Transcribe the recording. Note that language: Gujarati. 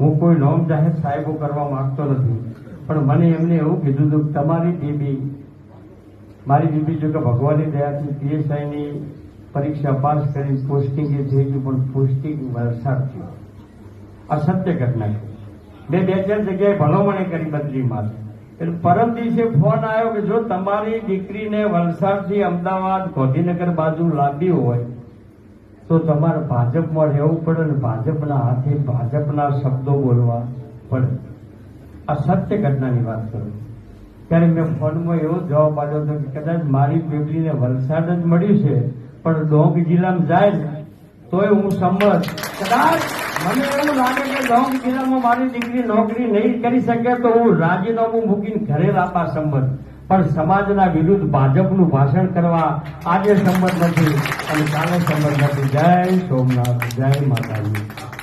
હું કોઈ નોમ જાહેર સાહેબો કરવા માંગતો નથી, પણ મને એમને એવું કીધું હતું કે તમારી બીબી, મારી બીબી જો કે ભગવાનની દયાથી પીએસઆઈની પરીક્ષા પાસ કરી પોસ્ટિંગ એ થઈ ગયું, પણ પોસ્ટિંગ વરસાદ થયું. આ ઘટના છે. મેં બે ચાર જગ્યાએ ભલામણી કરી બદલીમાં એટલે પરમ દિવસે ફોન આવ્યો કે જો તમારી દીકરીને વલસાડથી અમદાવાદ ગાંધીનગર બાજુ લાવવી હોય તો તમારે ભાજપમાં રહેવું પડે ને ભાજપના હાથે ભાજપના શબ્દો બોલવા પડે. આ સત્ય ઘટનાની વાત કરું. ત્યારે મેં ફોનમાં એવો જવાબ આપ્યો હતો કે કદાચ મારી બેબલીને વલસાડ જ મળ્યું છે, પણ ડોંગ જિલ્લામાં જાય તોય હું સંમત. કદાચ મને એવું લાગે કે ડોંગ જિલ્લામાં મારી દીકરી નોકરી નહીં કરી શકે તો હું રાજીનામું મૂકીને ઘરે લાવવા સંમત. પણ સમાજના વિરુદ્ધ ભાજપનું ભાષણ કરવા આજે સંમત નથી અને કાલે સંમત નથી. જય સોમનાથ, જય માતાજી.